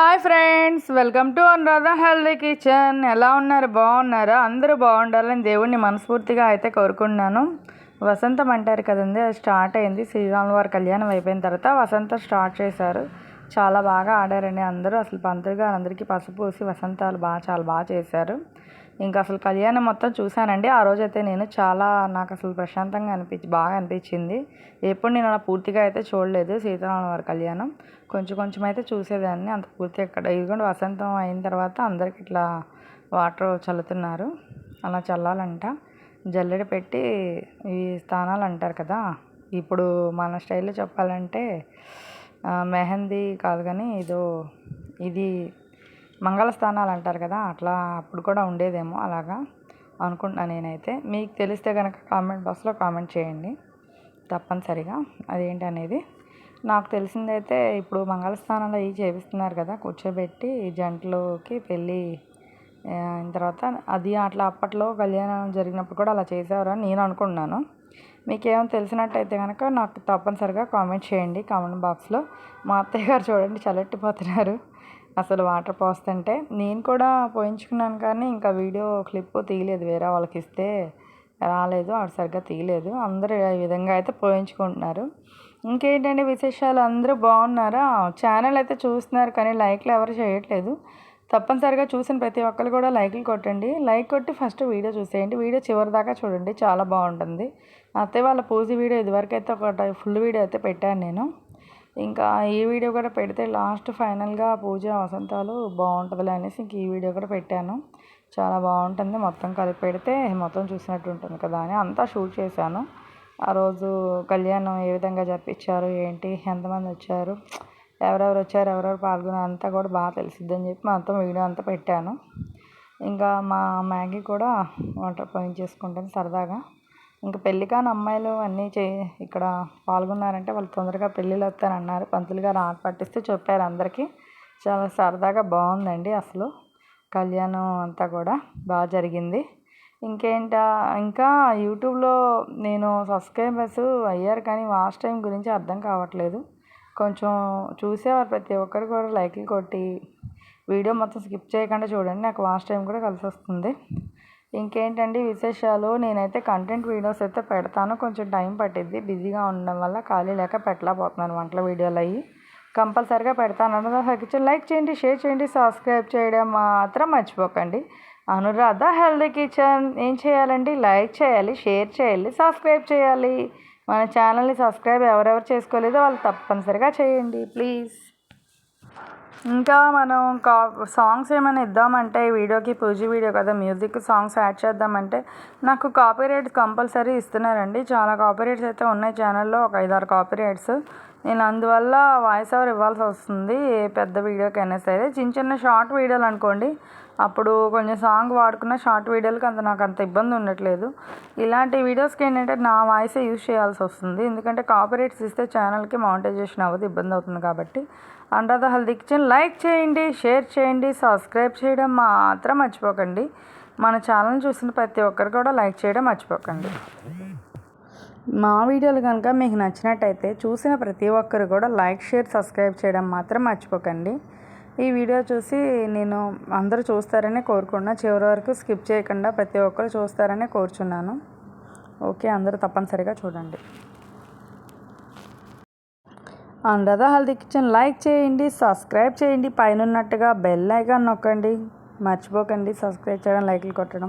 Hi friends welcome to Anuradha healthy kitchen. ఎలా ఉన్నారు? బాగున్నారా? అందరూ బాగుండాలని దేవుణ్ణి మనస్ఫూర్తిగా అయితే కోరుకుంటున్నాను. వసంతం అంటారు కదండి అది స్టార్ట్ అయింది. శ్రీరాముల వారి కళ్యాణం అయిపోయిన తర్వాత వసంతం స్టార్ట్ చేశారు. చాలా బాగా ఆడారండి అందరూ. అసలు పంతులు గారు అందరికీ పసుపు పూసి వసంతాలు బాగా చాలా బాగా చేశారు. ఇంకా అసలు కళ్యాణం మొత్తం చూశానండి. ఆ రోజైతే నేను చాలా నాకు అసలు ప్రశాంతంగా అనిపించి బాగా అనిపించింది. ఎప్పుడు నేను అలా పూర్తిగా అయితే చూడలేదు సీతారాముల వారి కళ్యాణం. కొంచెం కొంచెం అయితే చూసేదాన్ని. అంత పూర్తిగా ఎక్కడ ఇదిగోండి వసంతం అయిన తర్వాత అందరికి ఇట్లా వాటర్ చల్లుతున్నారు. అలా చల్లాలంట. జల్లెడ పెట్టి ఈ స్థానాలు అంటారు కదా. ఇప్పుడు మన స్టైల్లో చెప్పాలంటే మెహందీ కాదు కానీ ఇదో ఇది మంగళ స్థానాలు అంటారు కదా అట్లా అప్పుడు కూడా ఉండేదేమో అలాగా అనుకుంటున్నా నేనైతే. మీకు తెలిస్తే కనుక కామెంట్ బాక్స్లో కామెంట్ చేయండి తప్పనిసరిగా. అదేంటి అనేది నాకు తెలిసిందైతే ఇప్పుడు మంగళ ఇవి అవి చేపిస్తున్నారు కదా కూర్చోబెట్టి జంటలోకి పెళ్ళి అయిన తర్వాత అది అట్లా అప్పట్లో కళ్యాణం జరిగినప్పుడు కూడా అలా చేసేవారు అని నేను అనుకుంటున్నాను. మీకేమో తెలిసినట్టయితే కనుక నాకు తప్పనిసరిగా కామెంట్ చేయండి కామెంట్ బాక్స్లో. మా అత్తయ్య గారు చూడండి చల్లెట్టిపోతున్నారు అసలు వాటర్ పోస్తుంటే నేను కూడా పోయించుకున్నాను కానీ ఇంకా వీడియో క్లిప్ తీయలేదు. వేరే వాళ్ళకి ఇస్తే రాలేదు. ఆవిడ సరిగ్గా తీయలేదు. అందరూ ఈ విధంగా అయితే పోయించుకుంటున్నారు. ఇంకేంటండి విశేషాలు? అందరూ బాగున్నారా? ఛానల్ అయితే చూస్తున్నారు కానీ లైక్లు ఎవరు చేయట్లేదు. తప్పనిసరిగా చూసిన ప్రతి ఒక్కరు కూడా లైక్లు కొట్టండి. లైక్ కొట్టి ఫస్ట్ వీడియో చూసేయండి. వీడియో చివరి దాకా చూడండి. చాలా బాగుంటుంది. అత్తయ్య వాళ్ళ పూజ వీడియో ఇదివరకు అయితే ఒక ఫుల్ వీడియో అయితే పెట్టాను నేను. ఇంకా ఈ వీడియో కూడా పెడితే లాస్ట్ ఫైనల్గా పూజ వసంతాలు బాగుంటుందిలే అనేసి ఇంక ఈ వీడియో కూడా పెట్టాను. చాలా బాగుంటుంది. మొత్తం కలిపి పెడితే మొత్తం చూసినట్టు ఉంటుంది కదా అని అంతా షూట్ చేశాను. ఆ రోజు కళ్యాణం ఏ విధంగా జరిపించారు ఏంటి ఎంతమంది వచ్చారు ఎవరెవరు వచ్చారు ఎవరెవరు పాల్గొన్నారు అంతా కూడా బాగా తెలిసిద్దని చెప్పి మొత్తం వీడియో అంతా పెట్టాను. ఇంకా మా మ్యాగీ కూడా వంట చేసుకుంటాను సరదాగా. ఇంకా పెళ్ళి కాని అమ్మాయిలు అన్నీ చే ఇక్కడ పాల్గొన్నారంటే వాళ్ళు తొందరగా పెళ్ళిళ్ళు వస్తారన్నారు పంతులు గారు ఆట పట్టిస్తే చెప్పారు అందరికీ. చాలా సరదాగా బాగుందండి అసలు. కళ్యాణం అంతా కూడా బాగా జరిగింది. ఇంకేంటా ఇంకా యూట్యూబ్లో నేను సబ్స్క్రైబర్స్ అయ్యారు కానీ వాచ్ టైం గురించి అర్థం కావట్లేదు. కొంచెం చూసేవారు ప్రతి ఒక్కరు కూడా లైక్లు కొట్టి వీడియో మొత్తం స్కిప్ చేయకుండా చూడండి నాకు వాచ్ టైం కూడా కలిసి వస్తుంది. ఇంకేంటండి విశేషాలు? నేనైతే కంటెంట్ వీడియోస్ అయితే పెడతాను. కొంచెం టైం పట్టిద్ది. బిజీగా ఉండడం వల్ల ఖాళీ లేక పెట్టలేకపోతున్నాను వంటల వీడియోలు అవి కంపల్సరిగా పెడతాను. అనురాధ కిచెన్ లైక్ చేయండి షేర్ చేయండి సబ్స్క్రైబ్ చేయడం మాత్రం మర్చిపోకండి. అనురాధ హెల్దీ కిచెన్ ఏం చేయాలండి? లైక్ చేయాలి షేర్ చేయాలి సబ్స్క్రైబ్ చేయాలి. మన ఛానల్ని సబ్స్క్రైబ్ ఎవరెవరు చేసుకోలేదో వాళ్ళు తప్పనిసరిగా చేయండి. ప్లీజ్. ఇంకా మనం కా సాంగ్స్ ఏమైనా ఇద్దామంటే ఈ వీడియోకి పూజ వీడియో కదా మ్యూజిక్ సాంగ్స్ యాడ్ చేద్దామంటే నాకు కాపీరైట్ కంపల్సరీ ఇస్తున్నారండి. చాలా కాపీరైట్స్ అయితే ఉన్నాయి ఛానల్లో ఒక ఐదారు కాపీరైట్స్ నేను అందువల్ల వాయిస్ ఓవర్ ఇవ్వాల్సి వస్తుంది ఏ పెద్ద వీడియోకైనా సరే. చిన్న చిన్న షార్ట్ వీడియోలు అనుకోండి అప్పుడు కొంచెం సాంగ్ వాడుకున్న షార్ట్ వీడియోలకి అంత నాకు అంత ఇబ్బంది ఉండట్లేదు. ఇలాంటి వీడియోస్కి ఏంటంటే నా వాయిసే యూజ్ చేయాల్సి వస్తుంది. ఎందుకంటే కాపరేట్స్ ఇస్తే ఛానల్కి మౌంటైజేషన్ అవ్వదు ఇబ్బంది అవుతుంది కాబట్టి. అనురాధ హెల్దీ కిచెన్ లైక్ చేయండి షేర్ చేయండి సబ్స్క్రైబ్ చేయడం మాత్రం మర్చిపోకండి. మన ఛానల్ చూసిన ప్రతి ఒక్కరు కూడా లైక్ చేయడం మర్చిపోకండి. మా వీడియోలు కనుక మీకు నచ్చినట్టయితే చూసిన ప్రతి ఒక్కరు కూడా లైక్ షేర్ సబ్స్క్రైబ్ చేయడం మాత్రం మర్చిపోకండి. ఈ వీడియో చూసి నేను అందరూ చూస్తారని కోరుకున్నా చివరి వరకు స్కిప్ చేయకుండా ప్రతి ఒక్కరు చూస్తారని కోరుచున్నాను. ఓకే అందరూ తప్పనిసరిగా చూడండి. అనురాధ హల్దీ కిచెన్ లైక్ చేయండి సబ్స్క్రైబ్ చేయండి పైన ఉన్నట్టుగా బెల్ ఐకాన్ నొక్కండి. మర్చిపోకండి సబ్స్క్రైబ్ చేయడం లైక్లు కొట్టడం.